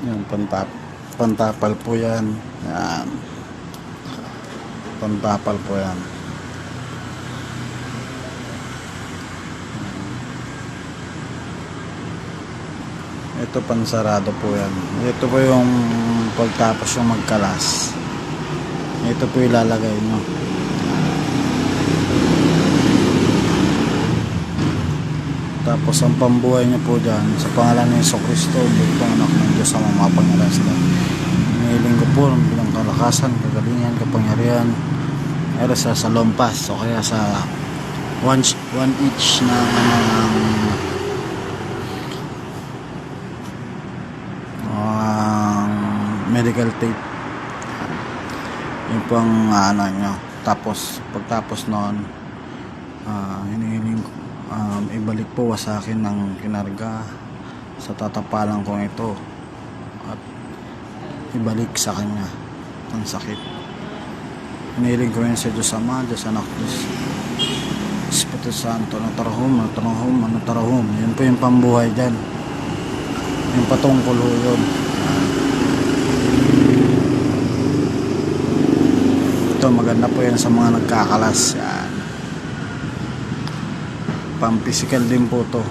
Yan, pantap pantapal po yan. Yan. Pantapal po yan. Ito pansarado po yan. Ito po yung pagtapos yung magkalas. Ito po ilalagay nyo. Tapos ang pambuhay niyo po dyan sa pangalan ni Yeso Cristo, bugtong anak ng Diyos ang mga pangalan sila. Hinihiling ko po ng bilang kalakasan, kagalingan, kapangyarihan, pero sa salompas o kaya sa one, one each na ano, ng ang medical tape. Yun po ang ano nyo. Tapos, pagtapos noon, ah hinihiling ko, um, ibalik po sa akin ng kinarga sa tatapalan kong ito at ibalik sa kanya ang sakit. Hinihiling ko yun sa Diyos Ama, Diyos Anak, Diyos Espiritu Santo, natarahum, natarahum, natarahum. Yun po yung pambuhay dyan. Yung patungkol ho yun. Ito, maganda po yan sa mga nagkakalas. Yan. Pang physical din po to.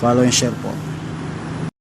Follow and share po.